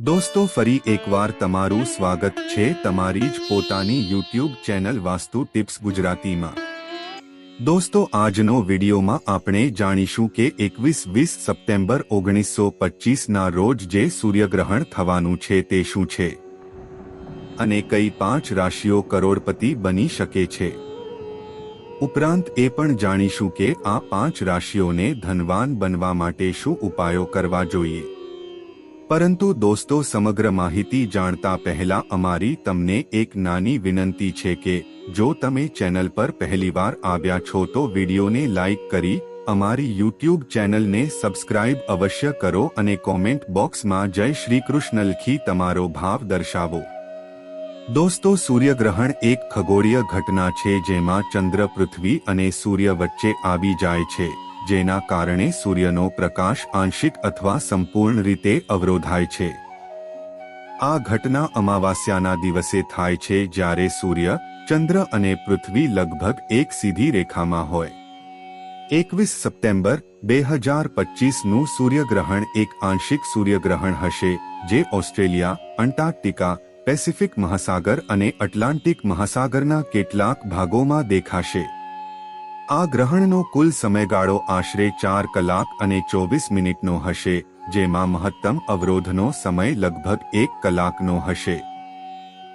દોસ્તો, ફરી એકવાર તમારું સ્વાગત છે તમારી જ પોતાની યુટ્યુબ ચેનલ વાસ્તુ ટિપ્સ ગુજરાતીમાં. દોસ્તો, આજનો વિડીયોમાં આપણે જાણીશું કે એકવીસ વીસ સપ્ટેમ્બર ઓગણીસો પચીસના રોજ જે સૂર્યગ્રહણ થવાનું છે તે શું છે? અને કઈ પાંચ રાશિઓ કરોડપતિ બની શકે છે? ઉપરાંત એ પણ જાણીશું કે આ પાંચ રાશિઓને ધનવાન બનવા માટે શું ઉપાયો કરવા જોઈએ? પરંતુ દોસ્તો સમગ્ર માહિતી જાણતા પહેલા અમારી તમને એક નાની વિનંતી છે કે, જો તમે ચેનલ પર પહેલીવાર આવ્યા છો તો વિડીયોને લાઇક કરી, અમારી યુટ્યુબ ચેનલને સબસ્ક્રાઇબ અવશ્ય કરો અને કોમેન્ટ બોક્સમાં જય શ્રી કૃષ્ણ લખી તમારો ભાવ દર્શાવો. દોસ્તો સૂર્યગ્રહણ એક ખગોળીય ઘટના છે જેમાં ચંદ્ર પૃથ્વી અને સૂર્ય વચ્ચે આવી જાય છે. જેના કારણે સૂર્યનો પ્રકાશ આંશિક અથવા સંપૂર્ણ રીતે અવરોધાય છે. આ ઘટના અમાવાસ્યાના દિવસે થાય છે જ્યારે સૂર્ય, ચંદ્ર અને પૃથ્વી લગભગ એક સીધી રેખામાં હોય. એકવીસ સપ્ટેમ્બર, બે હજાર પચીસનું સૂર્યગ્રહણ એક આંશિક સૂર્યગ્રહણ હશે, જે ઓસ્ટ્રેલિયા, અંટાર્કટિકા, પેસિફિક મહાસાગર અને એટલાન્ટિક મહાસાગરના કેટલાક ભાગોમાં દેખાશે. આ ગ્રહણનો કુલ સમયગાળો આશરે ચાર કલાક અને ચોવીસ મિનિટનો હશે, જેમાં મહત્તમ અવરોધનો સમય લગભગ એક કલાકનો હશે.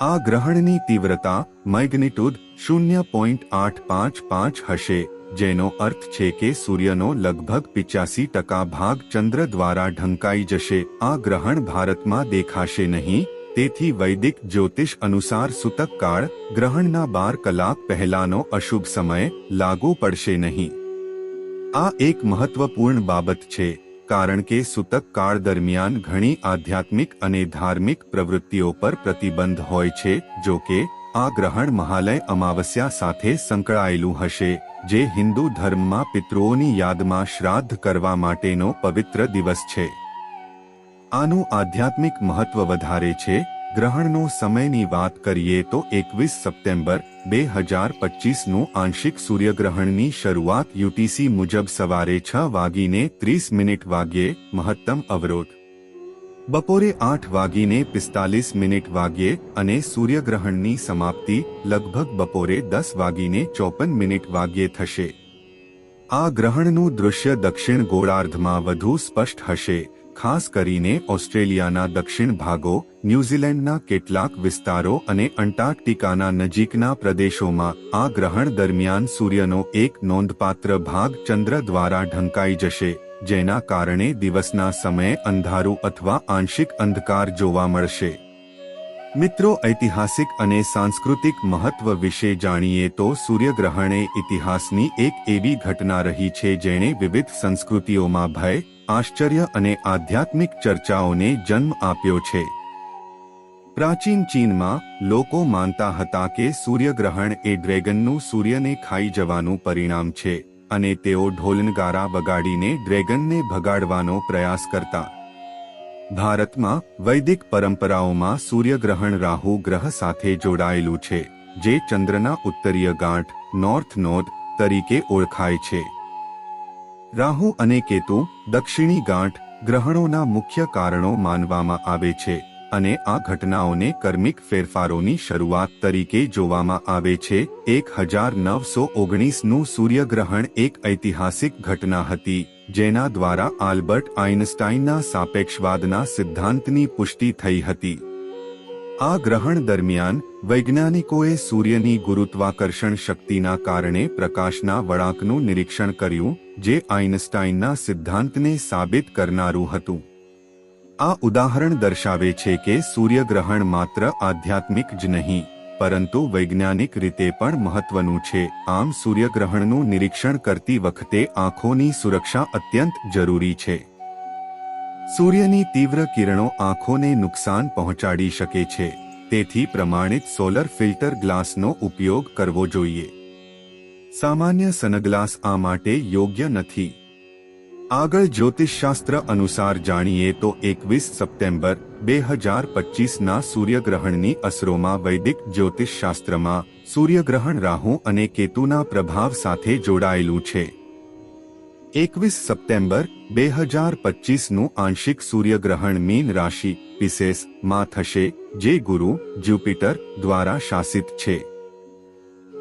આ ગ્રહણની તીવ્રતા મેગ્નિટ્યુડ શૂન્ય પોઈન્ટ આઠ પાંચ પાંચ હશે, જેનો અર્થ છે કે સૂર્યનો લગભગ પિચાસી ટકા ભાગ ચંદ્ર દ્વારા ઢંકાઈ જશે. આ ગ્રહણ ભારતમાં દેખાશે નહીં તેથી વૈદિક જ્યોતિષ અનુસાર સૂતક કાળ ગ્રહણના બાર કલાક પહેલાનો અશુભ સમય લાગુ પડશે નહીં. આ એક મહત્વપૂર્ણ બાબત છે, કારણ કે સૂતક કાળ દરમિયાન ઘણી આધ્યાત્મિક અને ધાર્મિક પ્રવૃત્તિઓ પર પ્રતિબંધ હોય છે, જો કે આ ગ્રહણ મહાલય અમાવસ્યા સાથે સંકળાયેલું હશે, જે હિન્દુ ધર્મમાં પિતૃઓની યાદમાં શ્રાદ્ધ કરવા માટેનો પવિત્ર દિવસ છે. આનું આધ્યાત્મિક મહત્વ વધારે છે. ગ્રહણનો સમયની વાત કરીએ તો એકવીસ સપ્ટેમ્બર બે હજાર પચીસનું આંશિક સૂર્યગ્રહણની શરૂઆત યુટીસી મુજબ સવારે છ વાગીને ત્રીસ મિનિટ વાગ્યે મહત્તમ અવરોધ. બપોરે આઠ વાગીને પિસ્તાલીસ મિનિટ વાગ્યે અને સૂર્યગ્રહણની સમાપ્તિ લગભગ બપોરે દસ વાગીને ચોપન મિનિટ વાગ્યે થશે. આ ગ્રહણનું દૃશ્ય દક્ષિણ ગોળાર્ધમાં વધુ સ્પષ્ટ હશે. ખાસ કરીને ઓસ્ટ્રેલિયાના દક્ષિણ ભાગો, ન્યૂઝીલેન્ડના કેટલાક વિસ્તારો અને અંટાર્કટિકાના નજીકના પ્રદેશોમાં આ ગ્રહણ દરમિયાન સૂર્યનો એક નોંધપાત્ર ભાગ ચંદ્ર દ્વારા ઢંકાઈ જશે, જેના કારણે દિવસના સમયે અંધારું અથવા આંશિક અંધકાર જોવા મળશે. મિત્રો, ઐતિહાસિક અને સાંસ્કૃતિક મહત્વ વિશે જાણીએ તો સૂર્યગ્રહણ ઇતિહાસની એક એવી ઘટના રહી છે જેણે વિવિધ સંસ્કૃતિઓમાં ભય આશ્ચર્ય અને આધ્યાત્મિક ચર્ચાઓને જન્મ આપ્યો છે. પ્રાચીન ચીનમાં લોકો માનતા હતા કે સૂર્યગ્રહણ એ ડ્રેગનનું સૂર્યને ખાઈ જવાનું પરિણામ છે અને તેઓ ઢોલનગારા વગાડીને ડ્રેગનને ભગાડવાનો પ્રયાસ કરતા. ભારતમાં વૈદિક પરંપરાઓમાં સૂર્યગ્રહણ રાહુ ગ્રહ સાથે જોડાયેલું છે, જે ચંદ્રના ઉત્તરીય ગાંઠ, નોર્થ નોર્થ તરીકે ઓળખાય છે. રાહુ અને કેતુ દક્ષિણી ગાંઠ ગ્રહણોના મુખ્ય કારણો માનવામાં આવે છે અને આ ઘટનાઓને કર્મિક ફેરફારોની શરૂઆત તરીકે જોવામાં આવે છે. એક હજાર નવસો ઓગણીસનું સૂર્યગ્રહણ એક ઐતિહાસિક ઘટના હતી, જેના દ્વારા આલ્બર્ટ આઇન્સ્ટાઇનના સાપેક્ષવાદના સિદ્ધાંતની પુષ્ટિ થઈ હતી. આ ગ્રહણ દરમિયાન વૈજ્ઞાનિકોએ સૂર્યની ગુરુત્વાકર્ષણ શક્તિના કારણે પ્રકાશના વળાંકનું નિરીક્ષણ કર્યું, જે આઇન્સ્ટાઇનના સિદ્ધાંતને સાબિત કરનારું હતું. આ ઉદાહરણ દર્શાવે છે કે સૂર્યગ્રહણ માત્ર આધ્યાત્મિક જ નહીં, પરંતુ વૈજ્ઞાનિક રીતે પણ મહત્વનું છે. આમ સૂર્યગ્રહણનું નિરીક્ષણ કરતી વખતે આંખોની સુરક્ષા અત્યંત જરૂરી છે. સૂર્યની તીવ્ર કિરણો આંખોને નુકસાન પહોંચાડી શકે છે. તેથી પ્રમાણિત સોલર ફિલ્ટર ગ્લાસનો ઉપયોગ કરવો જોઈએ. સામાન્ય સનગ્લાસ આ માટે યોગ્ય નથી. આગળ જ્યોતિષશાસ્ત્ર અનુસાર જાણીએ તો એકવીસ સપ્ટેમ્બર બે હજાર પચીસના સૂર્યગ્રહણની અસરોમાં વૈદિક જ્યોતિષશાસ્ત્રમાં સૂર્યગ્રહણ રાહુ અને કેતુના પ્રભાવ સાથે જોડાયેલું છે. એકવીસ સપ્ટેમ્બર, બે હજાર પચીસનું આંશિક સૂર્યગ્રહણ મીન રાશિ પિસેસમાં થશે, જે ગુરુ જ્યુપિટર દ્વારા શાસિત છે.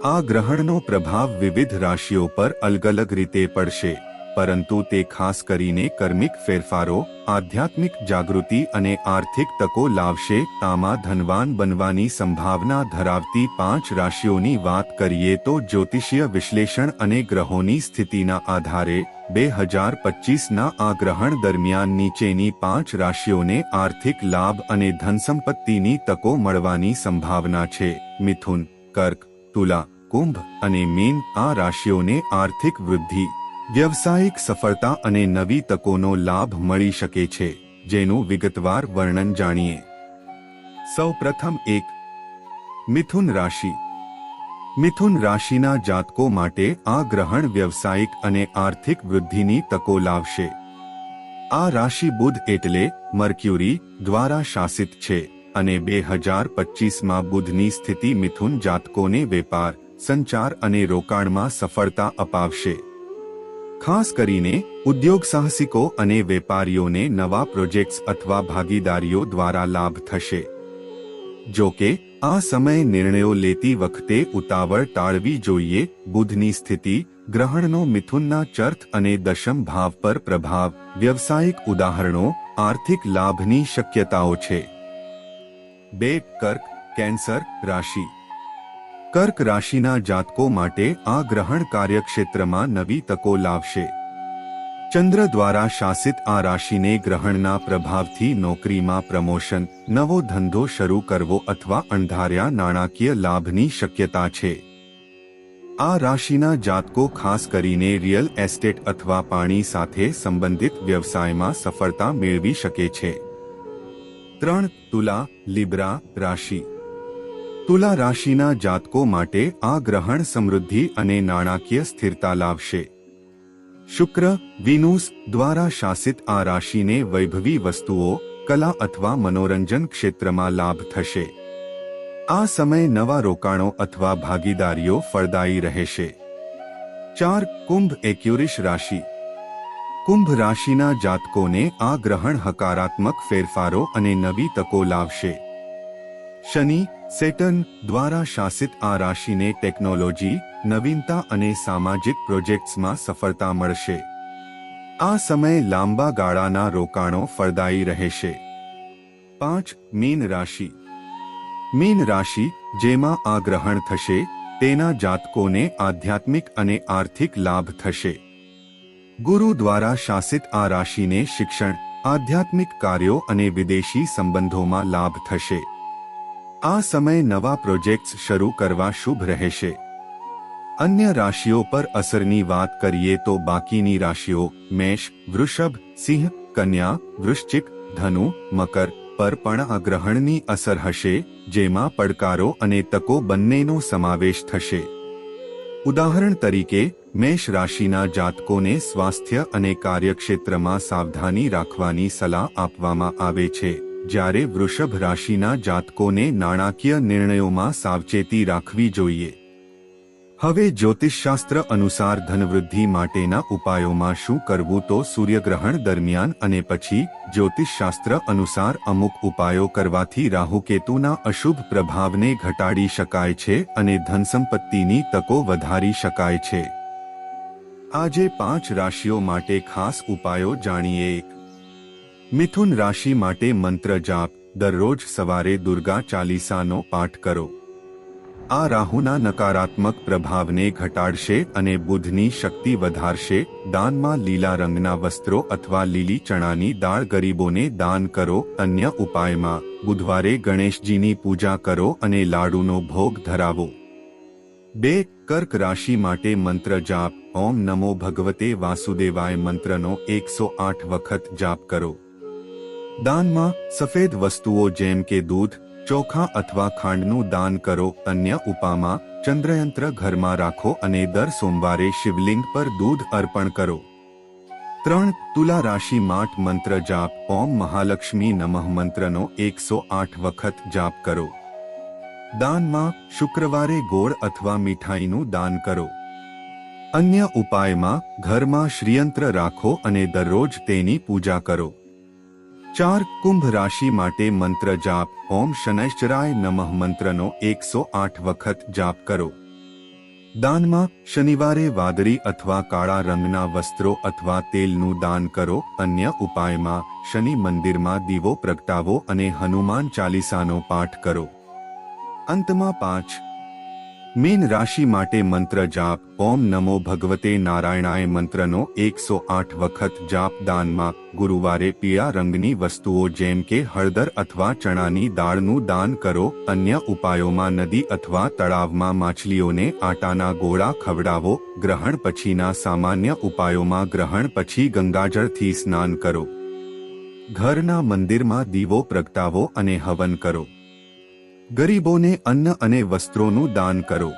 આ ગ્રહણનો પ્રભાવ વિવિધ રાશિઓ પર અલગ અલગ રીતે પડશે. પરંતુ તે ખાસ કરીને કર્મિક ફેરફારો, આધ્યાત્મિક જાગૃતિ અને આર્થિક તકો લાવશે, આમાં ધનવાન બનવાની સંભાવના ધરાવતી પાંચ રાશિઓની વાત કરીએ તો જ્યોતિષીય વિશ્લેષણ અને ગ્રહોની સ્થિતિના આધારે, બે હજાર પચીસના આ ગ્રહણ દરમિયાન નીચેની પાંચ રાશિઓને આર્થિક લાભ અને ધનસંપત્તિની તકો મળવાની સંભાવના છે. મિથુન, કર્ક, તુલા, કુંભ અને મીન આ રાશિઓને આર્થિક વૃદ્ધિ વ્યવસાયિક સફળતા અને નવી તકોનો લાભ મળી શકે છે, જેનું વિગતવાર વર્ણન જાણીએ. સૌ પ્રથમ એક, મિથુન રાશિ. મિથુન રાશિના જાતકો માટે આ ગ્રહણ વ્યવસાયિક અને આર્થિક વૃદ્ધિની તકો લાવશે. આ રાશિ બુધ એટલે મર્ક્યુરી દ્વારા શાસિત છે અને બે હજાર પચીસમાં બુધની સ્થિતિ મિથુન જાતકોને વેપાર, સંચાર અને રોકાણમાં સફળતા અપાવશે. ખાસ કરીને ઉદ્યોગ સાહસિકો અને વેપારીઓને નવા પ્રોજેક્ટ્સ અથવા ભાગીદારીઓ દ્વારા લાભ થશે. જો કે, આ સમય નિર્ણયો લેતી વખતે ઉતાવળ ટાળવી જોઈએ, બુધની સ્થિતિ, ગ્રહણનો મિથુનના ચર્થ અને દશમ ભાવ પર પ્રભાવ, વ્યવસાયિક ઉદાહરણો, આર્થિક લાભની શક્યતાઓ છે. બે, કર્ક, કેન્સર, રાશિ. કર્ક રાશિના જાતકો માટે આ ગ્રહણ કાર્યક્ષેત્રમાં નવી તકો લાવશે. ચંદ્ર દ્વારા શાસિત આ રાશિને ગ્રહણના પ્રભાવથી નોકરીમાં પ્રમોશન, નવો ધંધો શરૂ કરવો અથવા અણધાર્યા નાણાકીય લાભની શક્યતા છે. આ રાશિના જાતકો ખાસ કરીને રિયલ એસ્ટેટ અથવા પાણી સાથે સંબંધિત વ્યવસાયમાં સફળતા મેળવી શકે છે. ત્રણ તુલા, લિબ્રા રાશિ તુલા રાશિના જાતકો માટે આ ગ્રહણ સમૃદ્ધિ અને નાણાકીય સ્થિરતા લાવશે. શુક્ર, વિનુસ દ્વારા શાસિત આ રાશિને વૈભવી વસ્તુઓ, કલા અથવા મનોરંજન ક્ષેત્રમાં લાભ થશે. આ સમય નવા રોકાણો અથવા ભાગીદારીઓ ફળદાયી રહેશે. ચાર, કુંભ એક્યુરિશ રાશિ. કુંભ રાશિના જાતકોને આ ગ્રહણ હકારાત્મક ફેરફારો અને નવી તકો લાવશે. શનિ સેટર્ન દ્વારા શાસિત આ રાશિને ટેકનોલોજી, નવીનતા અને સામાજિક પ્રોજેક્ટ્સમાં સફળતા મળશે. આ સમયે લાંબા ગાળાના રોકાણો ફળદાયી રહેશે. પાંચ, મીન રાશિ. મીન રાશિ, જેમાં આ ગ્રહણ થશે, તેના જાતકોને આધ્યાત્મિક અને આર્થિક લાભ થશે. ગુરુ દ્વારા શાસિત આ રાશિને શિક્ષણ, આધ્યાત્મિક કાર્યો અને વિદેશી સંબંધોમાં લાભ થશે. આ સમય નવા પ્રોજેક્ટ્સ શરૂ કરવા શુભ રહેશે. અન્ય રાશિઓ પર અસરની વાત કરીએ તો બાકીની રાશિઓ મેષ, વૃષભ, સિંહ, કન્યા, વૃશ્ચિક, ધનુ, મકર પર પણ આ અસર હશે, જેમાં પડકારો અને તકો બંનેનો સમાવેશ થશે. ઉદાહરણ તરીકે, મેષ રાશિના જાતકોને સ્વાસ્થ્ય અને કાર્યક્ષેત્રમાં સાવધાની રાખવાની સલાહ આપવામાં આવે છે. જ્યારે વૃષભ રાશિના જાતકોને નાણાકીય નિર્ણયોમાં સાવચેતી રાખવી જોઈએ. હવે જ્યોતિષશાસ્ત્ર અનુસાર ધનવૃદ્ધિ માટેના ઉપાયોમાં શું કરવું તો સૂર્યગ્રહણ દરમિયાન અને પછી જ્યોતિષશાસ્ત્ર અનુસાર અમુક ઉપાયો કરવાથી રાહુકેતુના અશુભ પ્રભાવને ઘટાડી શકાય છે અને ધનસંપત્તિની તકો વધારી શકાય છે. આજે પાંચ રાશિઓ માટે ખાસ ઉપાયો જાણીએ મિથુન રાશિ માટે મંત્ર જાપ. દરરોજ સવારે દુર્ગા ચાલીસાનો પાઠ કરો. આ રાહુના નકારાત્મક પ્રભાવને ઘટાડશે અને બુધની શક્તિ વધારશે. દાનમાં લીલા રંગના વસ્ત્રો અથવા લીલી ચણાની દાળ ગરીબોને દાન કરો. અન્ય ઉપાયમાં, બુધવારે ગણેશજીની પૂજા કરો અને લાડુનો ભોગ ધરાવો. બે, કર્ક રાશિ માટે મંત્ર જાપ. ઓમ નમો ભગવતે વાસુદેવાય મંત્રનો એકસો આઠ વખત જાપ કરો. દાનમાં સફેદ વસ્તુઓ જેમ કે દૂધ, ચોખા અથવા ખાંડનું દાન કરો, અન્ય ઉપામાં, ચંદ્રયંત્ર ઘરમાં રાખો અને દર સોમવારે શિવલિંગ પર દૂધ અર્પણ કરો. ત્રણ, તુલા રાશિ માટ મંત્ર જાપ, ઓમ મહાલક્ષ્મી નમઃ મંત્રનો એકસો આઠ વખત જાપ કરો. દાનમાં શુક્રવારે ગોળ અથવા મીઠાઈનું દાન કરો. અન્ય ઉપાયમાં ઘરમાં શ્રીયંત્ર રાખો અને દરરોજ તેની પૂજા કરો. ચાર કુંભ રાશિ માટે મંત્ર જાપ. ઓમ શનૈશ્ચરાય નમઃ મંત્રનો એકસો આઠ વખત જાપ કરો. દાનમાં શનિવારે વાદળી અથવા કાળા રંગના વસ્ત્રો અથવા તેલનું દાન કરો. અન્ય ઉપાયમાં શનિ મંદિરમાં દીવો પ્રગટાવો અને હનુમાન ચાલીસાનો પાઠ કરો. અંતમાં પાંચ મીન રાશિ માટે મંત્ર જાપ, ઓમ નમો ભગવતે નારાયણાય મંત્રનો એકસો આઠ વખત જાપ દાનમાં, ગુરુવારે પીળા રંગની વસ્તુઓ જેમ કે હળદર અથવા ચણાની દાળનું દાન કરો, અન્ય ઉપાયોમાં નદી અથવા તળાવમાં માછલીઓને આટાના ગોળા ખવડાવો, ગ્રહણ પછીના સામાન્ય ઉપાયોમાં ગ્રહણ પછી ગંગાજળથી સ્નાન કરો. ઘરના મંદિરમાં દીવો પ્રગટાવો અને હવન કરો. ગરીબોને અન્ન અને વસ્ત્રોનું દાન કરો.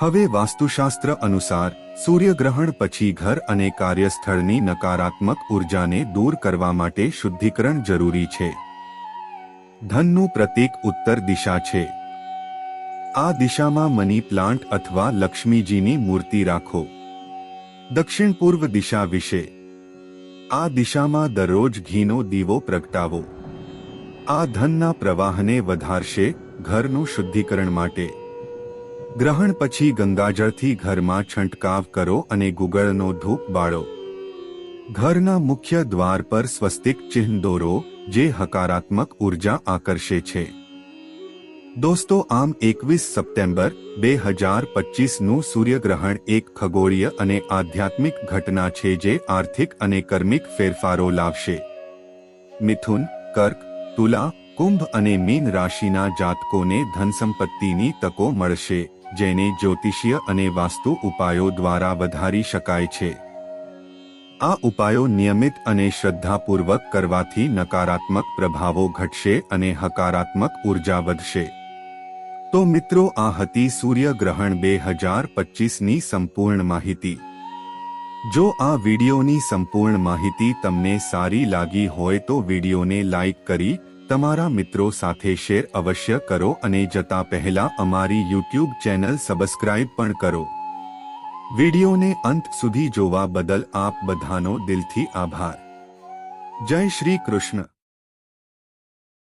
હવે વાસ્તુશાસ્ત્ર અનુસાર, સૂર્યગ્રહણ પછી ઘર અને કાર્યસ્થળની નકારાત્મક ઉર્જાને દૂર કરવા માટે શુદ્ધિકરણ જરૂરી છે. ધનનું પ્રતીક ઉત્તર દિશા છે. આ દિશામાં મની પ્લાન્ટ અથવા લક્ષ્મીજીની મૂર્તિ રાખો. દક્ષિણ પૂર્વ દિશા વિશે. આ દિશામાં દરરોજ ઘીનો દીવો પ્રગટાવો. આ ધનના પ્રવાહને વધારશે ઘરનું શુદ્ધિકરણ માટે. ગ્રહણ પછી ગંગાજળથી ઘરમાં છંટકાવ કરો અને ગુગળનો ધૂપ બાળો. ઘરના મુખ્ય દ્વાર પર સ્વસ્તિક ચિહ્ન દોરો, જે હકારાત્મક ઊર્જા આકર્ષે છે. દોસ્તો, આમ એકવીસ સપ્ટેમ્બર બે હજાર પચીસનું સૂર્યગ્રહણ એક ખગોળીય અને આધ્યાત્મિક ઘટના છે જે આર્થિક અને કર્મિક ફેરફારો લાવશે. મિથુન, કર્ક તુલા, કુંભ અને મીન રાશિના જાતકોને ધનસંપત્તિની તકો મળશે, જેને જ્યોતિષીય અને વાસ્તુ ઉપાયો દ્વારા વધારી શકાય છે. આ ઉપાયો નિયમિત અને શ્રદ્ધાપૂર્વક કરવાથી નકારાત્મક પ્રભાવો ઘટશે અને હકારાત્મક ઊર્જા વધશે. તો મિત્રો, આ હતી સૂર્યગ્રહણ બે હજાર પચીસની સંપૂર્ણ માહિતી. જો આ વિડીયોની સંપૂર્ણ માહિતી તમને સારી લાગી હોય તો વિડીયોને લાઇક કરી તમારા મિત્રો સાથે શેર અવશ્ય કરો અને જતા પહેલા અમારી યુટ્યુબ ચેનલ સબસ્ક્રાઇબ પણ કરો. વિડીયોને અંત સુધી જોવા બદલ આપ બધાનો દિલથી આભાર. જય શ્રી કૃષ્ણ.